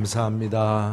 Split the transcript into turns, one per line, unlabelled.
감사합니다.